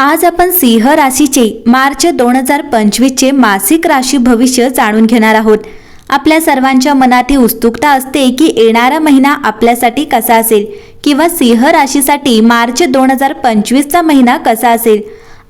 आज आपण सिंह राशीचे मार्च दोन हजार पंचवीसचे मासिक राशी भविष्य जाणून घेणार आहोत. आपल्या सर्वांच्या मनात ही उत्सुकता असते की येणारा महिना आपल्यासाठी कसा असेल किंवा सिंह राशीसाठी मार्च दोन हजार पंचवीसचा महिना कसा असेल?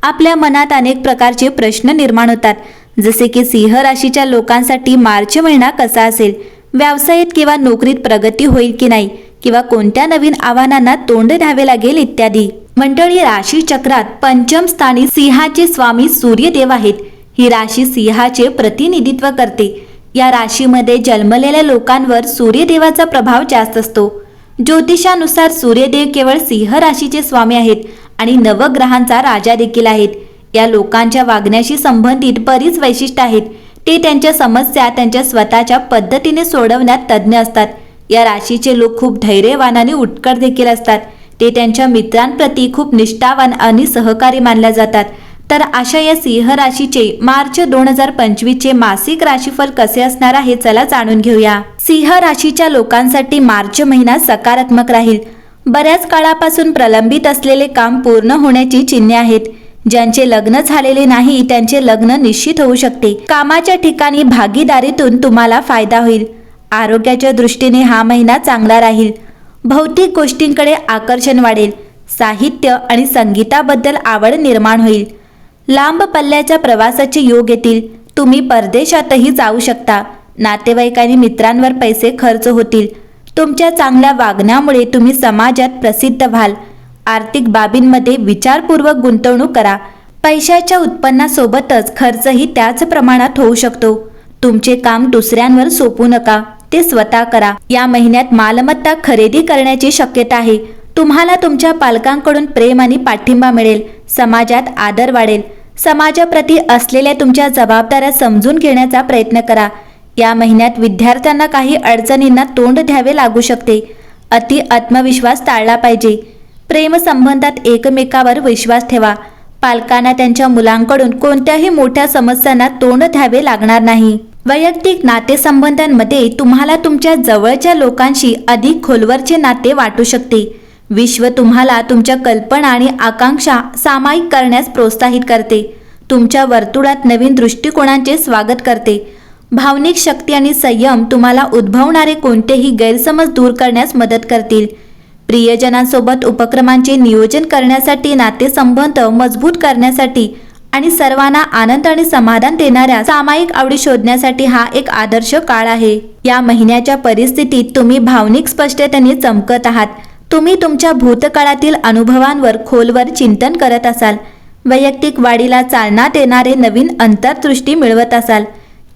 आपल्या मनात अनेक प्रकारचे प्रश्न निर्माण होतात. जसे की सिंह राशीच्या लोकांसाठी मार्च महिना कसा असेल? व्यवसायात किंवा नोकरीत प्रगती होईल की नाही? किंवा कोणत्या नवीन आव्हानांना तोंड द्यावे लागेल इत्यादी. मंडळी राशी चक्रात पंचम स्थानी सिंहाचे स्वामी सूर्यदेव आहेत. ही राशी सिंहाचे प्रतिनिधित्व करते. या राशीमध्ये जन्मलेल्या लोकांवर सूर्यदेवाचा प्रभाव जास्त असतो. ज्योतिषानुसार सूर्यदेव केवळ सिंह राशीचे स्वामी आहेत आणि नवग्रहांचा राजा देखील आहेत. या लोकांच्या वागण्याशी संबंधित बरीच वैशिष्ट्य आहेत. ते त्यांच्या समस्या त्यांच्या स्वतःच्या पद्धतीने सोडवण्यात तज्ज्ञ असतात. या राशीचे लोक खूप धैर्यवान आणि उत्कट देखील असतात. ते त्यांच्या मित्रांप्रती खूप निष्ठावान आणि सहकारी मानल्या जातात. तर अशा या सिंह राशीचे मार्च दोन हजार पंचवीसचे मासिक राशीफल कसे असणार आहे चला जाणून घेऊया. सिंह राशीच्या लोकांसाठी मार्च महिना सकारात्मक राहील. बऱ्याच काळापासून प्रलंबित असलेले काम पूर्ण होण्याची चिन्हे आहेत. ज्यांचे लग्न झालेले नाही त्यांचे लग्न निश्चित होऊ शकते. कामाच्या ठिकाणी भागीदारीतून तुम्हाला फायदा होईल. आरोग्याच्या दृष्टीने हा महिना चांगला राहील. भौतिक गोष्टींकडे आकर्षण वाढेल. साहित्य आणि संगीताबद्दल आवड निर्माण होईल. लांब पल्ल्याच्या प्रवासाचे योग येतील. तुम्ही परदेशातही जाऊ शकता. नातेवाईक आणि मित्रांवर पैसे खर्च होतील. तुमच्या चांगल्या वागण्यामुळे तुम्ही समाजात प्रसिद्ध व्हाल. आर्थिक बाबींमध्ये विचारपूर्वक गुंतवणूक करा. पैशाच्या उत्पन्नासोबतच खर्चही त्याच प्रमाणात होऊ शकतो. तुमचे काम दुसऱ्यांवर सोपू नका. ते स्वतः करा. या महिन्यात मालमत्ता खरेदी करण्याची शक्यता आहे. तुम्हाला तुमच्या पालकांकडून प्रेम आणि पाठिंबा मिळेल. समाजात आदर वाढेल. समाजाप्रती असलेल्या तुमच्या जबाबदाऱ्या समजून घेण्याचा प्रयत्न करा. या महिन्यात विद्यार्थ्यांना काही अडचणींना तोंड द्यावे लागू शकते. अति आत्मविश्वास टाळला पाहिजे. प्रेमसंबंधात एकमेकावर विश्वास ठेवा. पालकांना त्यांच्या मुलांकडून कोणत्याही मोठ्या समस्यांना तोंड द्यावे लागणार नाही. वैयक्तिक नातेसंबंधांमध्ये तुम्हाला तुमच्या जवळच्या लोकांशी अधिक खोलवरचे नाते वाटू शकते. विश्व तुम्हाला तुमच्या कल्पना आणि आकांक्षा सामायिक करण्यास प्रोत्साहित करते. तुमच्या वर्तुळात नवीन दृष्टिकोनांचे स्वागत करते. भावनिक शक्ती आणि संयम तुम्हाला उद्भवणारे कोणतेही गैरसमज दूर करण्यास मदत करतील. प्रियजनांसोबत उपक्रमांचे नियोजन करण्यासाठी नातेसंबंध मजबूत करण्यासाठी आणि सर्वांना आनंद आणि समाधान देणाऱ्या सामायिक आवडी शोधण्यासाठी हा एक आदर्श काळ आहे. या महिन्याच्या परिस्थितीत तुम्ही भावनिक स्पष्टतेने चमकत आहात. तुम्ही तुमच्या भूतकाळातील अनुभवांवर खोलवर चिंतन करत असाल. वैयक्तिक वाढीला चालना देणारे नवीन अंतर्दृष्टी मिळवत असाल.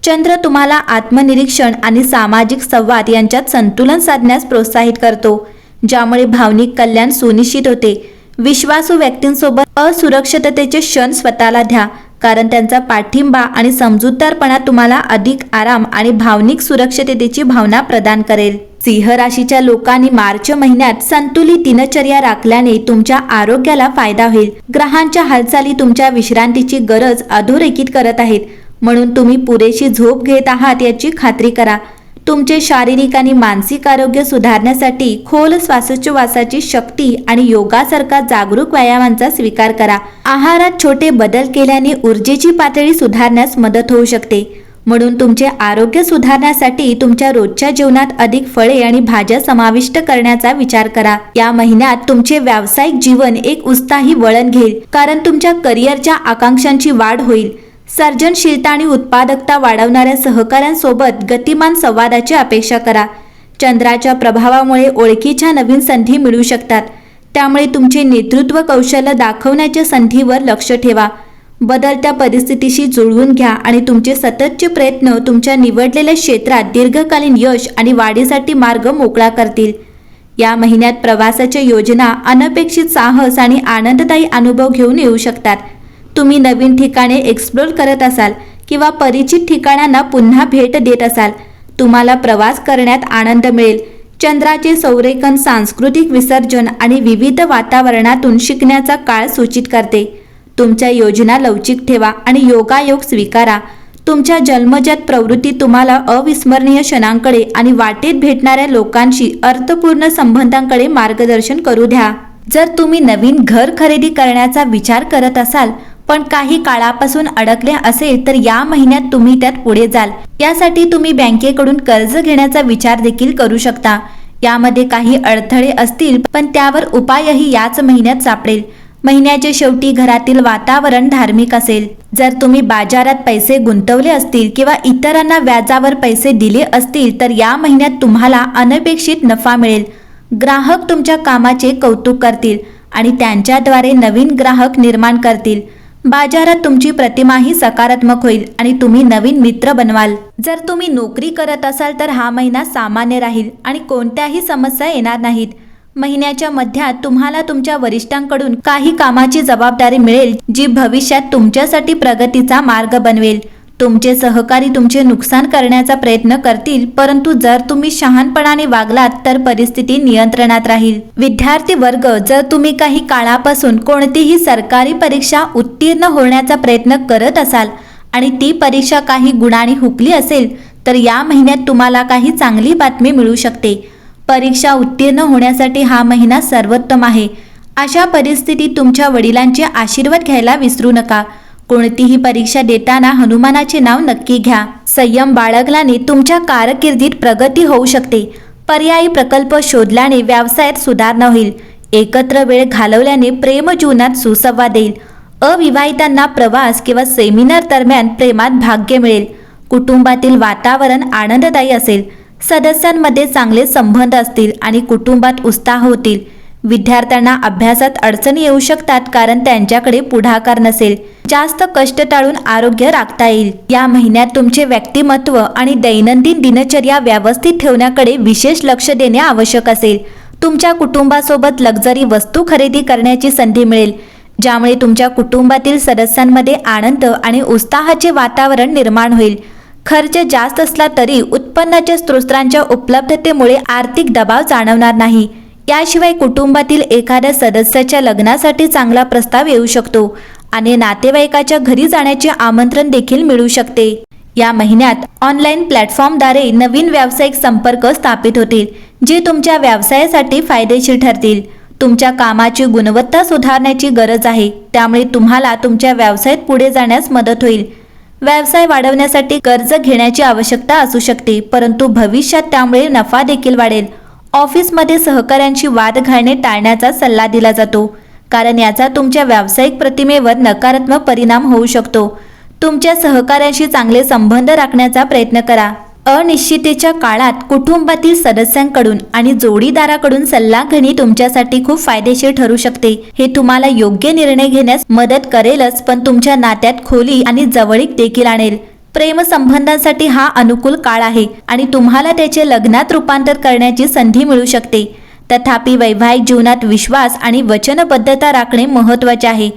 चंद्र तुम्हाला आत्मनिरीक्षण आणि सामाजिक संवाद यांच्यात संतुलन साधण्यास प्रोत्साहित करतो ज्यामुळे भावनिक कल्याण सुनिश्चित होते. विश्वासू व्यक्तींसोबत असुरक्षिततेचे क्षण स्वतःला द्या कारण त्यांचा पाठिंबा आणि समजूतदारपणा तुम्हाला अधिक आराम आणि भावनिक सुरक्षिततेची भावना प्रदान करेल. सिंह राशीच्या लोकांनी मार्च महिन्यात संतुलित दिनचर्या राखल्याने तुमच्या आरोग्याला फायदा होईल. ग्रहांच्या हालचाली तुमच्या विश्रांतीची गरज अधोरेखित करत आहेत. म्हणून तुम्ही पुरेशी झोप घेत आहात याची खात्री करा. तुमचे शारीरिक आणि मानसिक आरोग्य सुधारण्यासाठी खोल श्वासोच्छवासाची शक्ती आणि योगासारखा जागरूक व्यायामांचा स्वीकार करा. आहारात छोटे बदल केल्याने ऊर्जेची पातळी सुधारण्यास मदत होऊ शकते. म्हणून तुमचे आरोग्य सुधारण्यासाठी तुमच्या रोजच्या जीवनात अधिक फळे आणि भाज्या समाविष्ट करण्याचा विचार करा. या महिन्यात तुमचे व्यावसायिक जीवन एक उत्साही वळण घेईल कारण तुमच्या करिअरच्या आकांक्षांची वाढ होईल. सर्जनशीलता आणि उत्पादकता वाढवणाऱ्या सहकाऱ्यांसोबत गतिमान संवादाची अपेक्षा करा. चंद्राच्या प्रभावामुळे ओळखीच्या नवीन संधी मिळू शकतात. त्यामुळे तुमचे नेतृत्व कौशल्य दाखवण्याच्या संधीवर लक्ष ठेवा. बदलत्या परिस्थितीशी जुळवून घ्या आणि तुमचे सततचे प्रयत्न तुमच्या निवडलेल्या क्षेत्रात दीर्घकालीन यश आणि वाढीसाठी मार्ग मोकळा करतील. या महिन्यात प्रवासाच्या योजना अनपेक्षित साहस आणि आनंददायी अनुभव घेऊन येऊ शकतात. तुम्ही नवीन ठिकाणे एक्सप्लोर करत असाल किंवा परिचित ठिकाणांना पुन्हा भेट देत असाल तुम्हाला प्रवास करण्यात आनंद मिळेल. चंद्राचे संरेखन सांस्कृतिक विसर्जन आणि विविध वातावरणातून शिकण्याचा काळ सूचित करते. तुमच्या योजना लवचिक ठेवा आणि योगायोग स्वीकारा. तुमच्या जन्मजात प्रवृत्ती तुम्हाला अविस्मरणीय क्षणांकडे आणि वाटेत भेटणाऱ्या लोकांशी अर्थपूर्ण संबंधांकडे मार्गदर्शन करू द्या. जर तुम्ही नवीन घर खरेदी करण्याचा विचार करत असाल पण काही काळापासून अडकले असेल तर या महिन्यात तुम्ही त्यात पुढे जाल. यासाठी तुम्ही बँकेकडून कर्ज घेण्याचा विचार देखील करू शकता. यामध्ये काही अडथळे असतील पण त्यावर उपायही याच महिन्यात सापडेल. महिन्याच्या शेवटी घरातील वातावरण धार्मिक असेल. जर तुम्ही बाजारात पैसे गुंतवले असतील किंवा इतरांना व्याजावर पैसे दिले असतील तर या महिन्यात तुम्हाला अनपेक्षित नफा मिळेल. ग्राहक तुमच्या कामाचे कौतुक करतील आणि त्यांच्याद्वारे नवीन ग्राहक निर्माण करतील. बाजारात तुमची प्रतिमाही सकारात्मक होईल आणि तुम्ही नवीन मित्र बनवाल. जर तुम्ही नोकरी करत असाल तर हा महिना सामान्य राहील आणि कोणत्याही समस्या येणार नाहीत. महिन्याच्या मध्यात तुम्हाला तुमच्या वरिष्ठांकडून काही कामाची जबाबदारी मिळेल जी भविष्यात तुमच्यासाठी प्रगतीचा मार्ग बनवेल. तुमचे सहकारी तुमचे नुकसान करण्याचा प्रयत्न करतील परंतु जर तुम्ही शहाणपणाने वागलात तर परिस्थिती नियंत्रणात राहील. विद्यार्थी वर्ग जर तुम्ही काही काळापासून कोणतीही सरकारी परीक्षा उत्तीर्ण होण्याचा प्रयत्न करत असाल आणि ती परीक्षा काही गुणांनी हुकली असेल तर या महिन्यात तुम्हाला काही चांगली बातमी मिळू शकते. परीक्षा उत्तीर्ण होण्यासाठी हा महिना सर्वोत्तम आहे. अशा परिस्थितीत तुमच्या वडिलांचे आशीर्वाद घ्यायला विसरू नका. कोणतीही परीक्षा देताना हनुमानाचे नाव नक्की घ्या. संयम बाळगल्याने तुमच्या कारकिर्दीत प्रगती होऊ शकते. पर्यायी प्रकल्प शोधल्याने व्यवसायात सुधारणा होईल. एकत्र वेळ घालवल्याने प्रेम जीवनात सुसंवाद येईल. अविवाहितांना प्रवास किंवा सेमिनार दरम्यान प्रेमात भाग्य मिळेल. कुटुंबातील वातावरण आनंददायी असेल. सदस्यांमध्ये चांगले संबंध असतील आणि कुटुंबात उत्साह होतील. विद्यार्थ्यांना अभ्यासात अडचणी येऊ शकतात कारण त्यांच्याकडे पुढाकार नसेल. जास्त कष्ट टाळून आरोग्य राखता येईल. या महिन्यात तुमचे व्यक्तिमत्व आणि दैनंदिन दिनचर्या व्यवस्थित ठेवण्याकडे विशेष लक्ष देणे आवश्यक असेल. तुमच्या कुटुंबासोबत लक्झरी वस्तू खरेदी करण्याची संधी मिळेल. ज्यामुळे तुमच्या कुटुंबातील सदस्यांमध्ये आनंद आणि उत्साहाचे वातावरण निर्माण होईल. खर्च जास्त असला तरी उत्पन्नाच्या स्रोतांच्या उपलब्धतेमुळे आर्थिक दबाव जाणवणार नाही. त्याशिवाय कुटुंबातील एखाद्या सदस्याच्या लग्नासाठी चांगला प्रस्ताव येऊ शकतो आणि नातेवाईकाच्या घरी जाण्याचे आमंत्रण देखील मिळू शकते. या महिन्यात ऑनलाईन प्लॅटफॉर्मद्वारे नवीन व्यावसायिक संपर्क स्थापित होतील जे तुमच्या व्यवसायासाठी फायदेशीर ठरतील. तुमच्या कामाची गुणवत्ता सुधारण्याची गरज आहे त्यामुळे तुम्हाला तुमच्या व्यवसायात पुढे जाण्यास मदत होईल. व्यवसाय वाढवण्यासाठी कर्ज घेण्याची आवश्यकता असू शकते परंतु भविष्यात त्यामुळे नफा देखील वाढेल. ऑफिसमध्ये सहकाऱ्यांशी वाद घालणे टाळण्याचा सल्ला दिला जातो. कारण याचा तुमच्या व्यावसायिक प्रतिमेवर नकारात्मक परिणाम होऊ शकतो. तुमच्या सहकाऱ्यांशी चांगले संबंध राखण्याचा प्रयत्न करा. अनिश्चितेच्या काळात कुटुंबातील सदस्यांकडून आणि जोडीदाराकडून सल्ला घेणे तुमच्यासाठी खूप फायदेशीर ठरू शकते. हे तुम्हाला योग्य निर्णय घेण्यास मदत करेलच पण तुमच्या नात्यात खोली आणि जवळीक देखील आणेल. प्रेमसंबंधांसाठी हा अनुकूल काळ आहे आणि तुम्हाला त्याचे लग्नात रूपांतर करण्याची संधी मिळू शकते. तथापि वैवाहिक जीवनात विश्वास आणि वचनबद्धता राखणे महत्त्वाचे आहे.